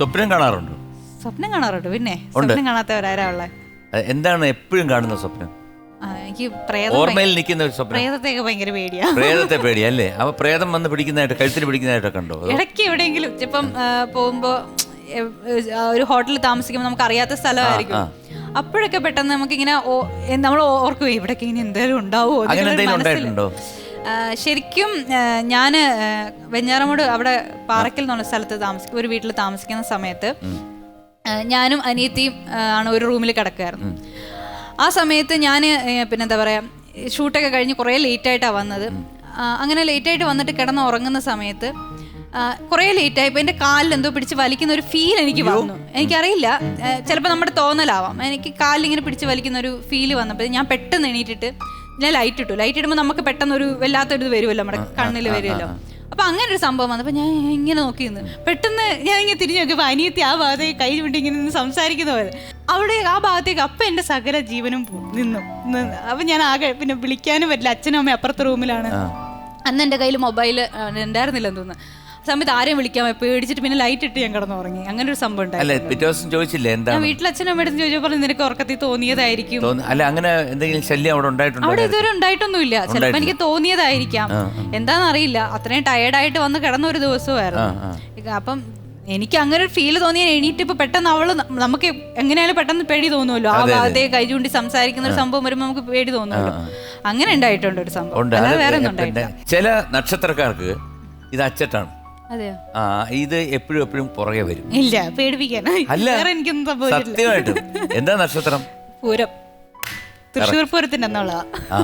സ്വപ്നം കാണാറുണ്ടോ. സ്വപ്നം കാണാറുണ്ട്. പിന്നെ ഉണ്ട്. സ്വപ്നം കാണാത്തവരാരാ ഉള്ളത് അത് എന്താണ് എപ്പോഴും കാണുന്ന സ്വപ്നം? എനിക്ക് പ്രേതം ഓർമ്മയിൽ നിൽക്കുന്ന ഒരു സ്വപ്നം. പ്രേതത്തെയൊക്കെ ഭയങ്കര പേടിയാ. പ്രേതത്തെ പേടിയല്ലേ അപ്പൊ പ്രേതം വന്ന് പിടിക്കുന്നതായിട്ട് കഴുത്തിൽ പിടിക്കുന്നതായിട്ടൊക്കെ ഉണ്ടോ? അതോ? ഇടയ്ക്ക് എവിടെയെങ്കിലും ഇപ്പം ആ, പോകുമ്പോ എ, ഒരു ഹോട്ടലിൽ താമസിക്കുമ്പോൾ നമുക്ക് അറിയാത്ത സ്ഥലമായിരിക്കും. ആ, അപ്പോഴൊക്കെ പെട്ടെന്ന് നമുക്ക് ഇങ്ങനെ നമ്മൾ ഓർക്കും ഇവിടെ ഇനി എന്തെങ്കിലും ഉണ്ടാവുമോ അങ്ങനെ എന്തെങ്കിലും. ഉണ്ടായിട്ടുണ്ടോ? ശരിക്കും ഞാൻ വെഞ്ഞാറമൂട് അവിടെ പാറക്കൽ എന്നുള്ള സ്ഥലത്ത് താമസിക്കും ഒരു വീട്ടിൽ താമസിക്കുന്ന സമയത്ത് ഞാനും അനിയത്തിയും ആണ് ഒരു റൂമിൽ കിടക്കുകയായിരുന്നു ആ സമയത്ത് ഞാൻ പിന്നെ എന്താ പറയുക ഷൂട്ടൊക്കെ കഴിഞ്ഞ് കുറേ ലേറ്റായിട്ടാണ് വന്നത്. അങ്ങനെ ലേറ്റായിട്ട് വന്നിട്ട് കിടന്ന് ഉറങ്ങുന്ന സമയത്ത് കുറേ ലേറ്റായിപ്പോൾ എന്റെ കാലിൽ എന്തോ പിടിച്ച് വലിക്കുന്ന ഒരു ഫീൽ എനിക്ക് വന്നു. എനിക്കറിയില്ല. ചിലപ്പോൾ നമ്മുടെ തോന്നലാവാം. എനിക്ക് കാലിൽ ഇങ്ങനെ പിടിച്ച് വലിക്കുന്ന ഒരു ഫീൽ വന്നപ്പോൾ ഞാൻ പെട്ടെന്ന് എണീറ്റിട്ട് ഞാൻ ലൈറ്റ് ഇട്ടു. ലൈറ്റ് ഇടുമ്പോൾ നമുക്ക് പെട്ടെന്ന് ഒരു വല്ലാത്തൊരു ഇത് വരുമല്ലോ നമ്മുടെ കണ്ണിൽ വരുമല്ലോ. അപ്പൊ അങ്ങനെ ഒരു സംഭവം വന്നപ്പോ ഞാൻ ഇങ്ങനെ നോക്കി നിന്ന്. പെട്ടെന്ന് ഞാൻ ഇങ്ങനെ തിരിഞ്ഞു നോക്കി അനിയത്തി ആ ഭാഗത്തെ കൈ വിട്ട് ഇങ്ങനെ നിന്ന് സംസാരിക്കുന്ന പോലെ. അവിടെ ആ ഭാഗത്തേക്ക് അപ്പൊ എന്റെ സകല ജീവനും നിന്നു. അപ്പൊ ഞാൻ ആകെ പിന്നെ വിളിക്കാനും പറ്റില്ല. അച്ഛനും അമ്മയും അപ്പുറത്തെ റൂമിലാണ് അന്ന് എന്റെ കയ്യിൽ മൊബൈൽ ഉണ്ടായിരുന്നില്ലെന്ന് തോന്നുന്നു. സമയത്ത് ആരെയും വിളിക്കാൻ. പേടിച്ചിട്ട് പിന്നെ ലൈറ്റ് ഇട്ട് ഞാൻ കിടന്നുറങ്ങി. അങ്ങനെ ഒരു സംഭവം ഉണ്ടായി അല്ല പിറ്റേ ദിവസം ചോദിച്ചില്ലേ ഞാൻ എന്താണ്? വീട്ടിൽ അച്ഛനും അമ്മയുടെ അടുത്ത് ചോദിച്ചപ്പോൾ പറഞ്ഞു, നിനക്ക് ഉറക്കത്തിൽ തോന്നിയതായിരിക്കും. അല്ല അങ്ങനെ എന്തെങ്കിലും ശല്യം അവിടെ ഉണ്ടായിട്ടുണ്ടോ? അവിടെ ഇതുവരെ ഉണ്ടായിട്ടൊന്നുമില്ല. ചിലപ്പോ എനിക്ക് തോന്നിയതായിരിക്കാം. എന്താണെന്നറിയില്ല. അത്രയും ടയർഡായിട്ട് വന്ന് കിടന്ന ഒരു ദിവസമായിരുന്നു അപ്പം എനിക്ക് അങ്ങനെ ഒരു ഫീൽ തോന്നിയാൽ എണീറ്റ് ഇപ്പൊ പെട്ടെന്ന് അവൾ ന- നമുക്ക് എങ്ങനെയാലും പെട്ടെന്ന് പേടി തോന്നുമല്ലോ. ആ ഭാഗത്തെ കൈ ചൂണ്ടി സംസാരിക്കുന്ന ഒരു സംഭവം വരുമ്പോൾ നമുക്ക് പേടി തോന്നുമല്ലോ. അങ്ങനെ ഉണ്ടായിട്ടുണ്ട് ഒരു സംഭവം. ഉണ്ട്. അല്ലാതെ അത് വേറെ ഒന്നും പിന്നെ ചില നക്ഷത്രക്കാർക്ക് ഇത് അച്ചട്ടാണ്. ആ ഇത് എപ്പോഴും എപ്പോഴും പുറകെ വരും. ഇല്ല പേടിപ്പിക്കാനായിട്ട്. അല്ല വേറെ എനിക്കൊന്നും സംഭവിച്ചിട്ടില്ല സത്യമായിട്ടും. എന്താ നക്ഷത്രം? പൂരം. തൃശ്ശൂർ പൂരത്തിന്റെ ആ.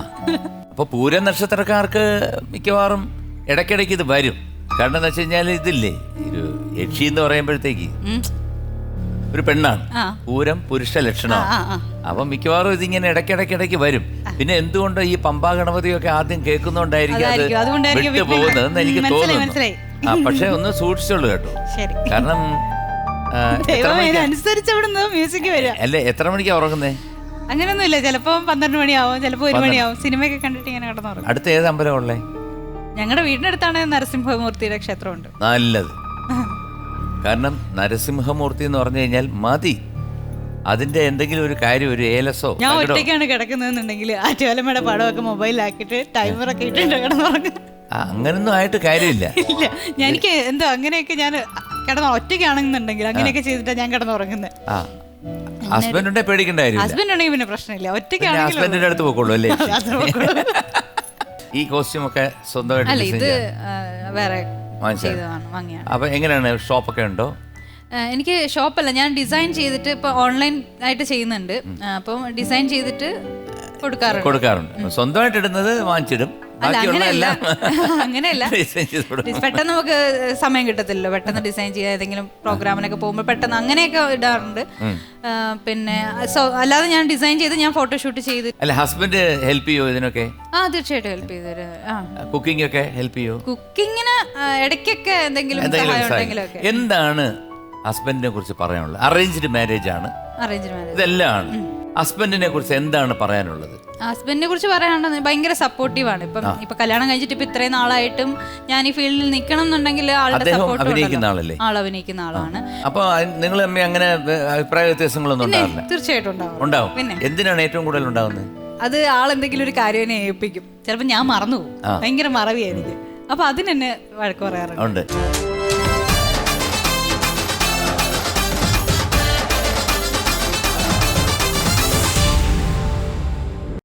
അപ്പൊ പൂരം നക്ഷത്രക്കാർക്ക് മിക്കവാറും ഇടയ്ക്കിടയ്ക്ക് ഇത് വരും. കാരണം എന്താ വെച്ച് കഴിഞ്ഞാൽ ഇതില്ലേ ഒരു യക്ഷി എന്ന് പറയുമ്പോഴത്തേക്ക് ഉം. ഒരു പെണ്ണാണ്. ആ. പൂരം പുരുഷ ലക്ഷണമാണ്. ആ ആ അപ്പൊ മിക്കവാറും ഇതിങ്ങനെ ഇടയ്ക്കിടയ്ക്കിടയ്ക്ക് വരും. പിന്നെ എന്തുകൊണ്ട് ഈ പമ്പാ ഗണപതിയൊക്കെ ആദ്യം കേൾക്കുന്നോണ്ടായിരിക്കും അത് അതായിരിക്കും. അതുകൊണ്ടായിരിക്കും വിട്ടു പോകുന്നതെന്ന് എനിക്ക് മനസ്സിലായി, തോന്നുന്നു. മനസ്സിലായി. ആ പക്ഷെ ഒന്ന് സൂക്ഷിച്ചോളൂ കേട്ടോ. ശരി. കാരണം ആ, എത്ര ദൈവം മണിക്കാ അതിനനുസരിച്ച് ഇവിടുന്ന് മ്യൂസിക് വരിക അല്ല എത്ര മണിക്കാ ഉറങ്ങുന്നേ? അങ്ങനെയൊന്നുമില്ല ചിലപ്പോ പന്ത്രണ്ട് മണിയാവും ചിലപ്പോ ഒരു മണിയാവും. സിനിമയൊക്കെ കണ്ടിട്ട് ഇങ്ങനെ കിടന്നുറങ്ങും അടുത്ത ഏത് അമ്പലം ഉള്ളേ? ഞങ്ങളുടെ വീടിനടുത്താണ് നരസിംഹമൂർത്തിയുടെ ക്ഷേത്രമുണ്ട്. നല്ലത്. കാരണം നരസിംഹമൂർത്തി എന്ന് പറഞ്ഞു കഴിഞ്ഞാൽ മതി. അതിന്റെ എന്തെങ്കിലും ഒരു കാര്യം ഒരു ഏലസോ ഞാൻ തകിടോ, ഒറ്റയ്ക്കാണ് കിടക്കുന്നതെന്നുണ്ടെങ്കിൽ ആറ്റുകാലമ്മയുടെ പടമൊക്കെ മൊബൈലാക്കിയിട്ട് ടൈമറൊക്കെ ഇട്ടിട്ട് കിടന്നുറങ്ങും അങ്ങനൊന്നും ആയിട്ട് കാര്യമില്ല. ഇല്ല. ഞാൻ എനിക്ക് എന്തോ അങ്ങനെയൊക്കെ ഞാൻ കിടന്ന ഒറ്റയ്ക്കാണെന്നുണ്ടെങ്കിൽ അങ്ങനെയൊക്കെ ചെയ്തിട്ടാണ് ഞാൻ കിടന്നുറങ്ങുന്നത് ആ. ഹസ്ബൻഡ് ഉണ്ടെ പേടിക്കേണ്ട കാര്യമില്ല ഹസ്ബൻഡ് ഉണ്ടെങ്കിൽ പിന്നെ പ്രശ്നമില്ല. പിന്നെ ഒറ്റയ്ക്കാണെങ്കിൽ ഹസ്ബൻഡിന്റെ അടുത്ത് പോക്കുള്ളൂ അല്ലേ. ഈ കോസ്റ്റ്യൂം ഒക്കെ സ്വന്തമായിട്ട് അല്ല ഇത്. ആ, വേറെ വാങ്ങിച്ചതാ? ചെയ്തതാണ് വാങ്ങിയാണ്. അപ്പൊ എങ്ങനെയാണ് ഷോപ്പൊക്കെ ഉണ്ടോ? ആ, എനിക്ക് ഷോപ്പല്ല ഞാൻ ഡിസൈൻ ചെയ്തിട്ട് ഇപ്പൊ ഓൺലൈൻ ആയിട്ട് ചെയ്യുന്നുണ്ട്. ആ, അപ്പം ഡിസൈൻ ചെയ്തിട്ട് കൊടുക്കാറുണ്ട്. കൊടുക്കാറുണ്ട്. സ്വന്തമായിട്ട് ഇടുന്നത് വാങ്ങിച്ചിടും. അങ്ങനെയല്ല. പെട്ടെന്ന് നമുക്ക് സമയം കിട്ടത്തില്ലല്ലോ. പെട്ടെന്ന് ഡിസൈൻ ചെയ്യാൻ ഏതെങ്കിലും പ്രോഗ്രാമിനൊക്കെ പോകുമ്പോൾ പെട്ടെന്ന് അങ്ങനെയൊക്കെ ഇടാറുണ്ട്. പിന്നെ സോ അല്ലാതെ ഞാൻ ഡിസൈൻ ചെയ്ത് ഞാൻ ഫോട്ടോഷൂട്ട് ചെയ്ത് അല്ല ഹസ്ബൻഡ് ഹെൽപ്പ് ചെയ്യോ ഇതിനൊക്കെ? ആ തീർച്ചയായിട്ടും ഹെൽപ്പ് ചെയ്തു കുക്കിംഗ് ഒക്കെ ഹെൽപ്പ് ചെയ്യോ? കുക്കിങ്ങിന് ഇടയ്ക്കൊക്കെ എന്തെങ്കിലും എന്താണ് ഹസ്ബൻഡിനെ കുറിച്ച് പറയാനുള്ളത്? അറേഞ്ച്ഡ് മാരേജ് ആണ്. ഇതെല്ലാം ആണ്. ഹസ്ബൻഡിനെ കുറിച്ച് എന്താണ് പറയാനുള്ളത്? ഹസ്ബൻഡിനെ കുറിച്ച് പറയാനുണ്ടെന്ന് ഭയങ്കര സപ്പോർട്ടീവ് ആണ്. ഇപ്പം ഇപ്പൊ കല്യാണം കഴിഞ്ഞിട്ട് ഇപ്പൊ ഇത്രയും നാളായിട്ടും ഞാൻ ഈ ഫീൽഡിൽ നിൽക്കണം എന്നുണ്ടെങ്കിൽ ആളുടെ സപ്പോർട്ട് അഭിനയിക്കുന്ന ആളല്ലേ? ആൾ അഭിനയിക്കുന്ന ആളാണ്. അപ്പൊ നിങ്ങൾ തമ്മിൽ അങ്ങനെ അഭിപ്രായ വ്യത്യാസങ്ങളൊന്നും ഉണ്ടാവില്ല? തീർച്ചയായിട്ടും ഉണ്ടാവും. ഉണ്ടാവും. പിന്നെ. എന്തിനാണ് ഏറ്റവും കൂടുതൽ ഉണ്ടാവുന്നത്? അത് ആളെന്തെങ്കിലും ഒരു കാര്യം എന്നെ ഏൽപ്പിക്കും. ചിലപ്പോൾ ഞാൻ മറന്നു പോകും ഭയങ്കര മറവിയായിരിക്കും. അപ്പൊ അതിനെന്നെ വഴക്ക് പറയാറുണ്ട്.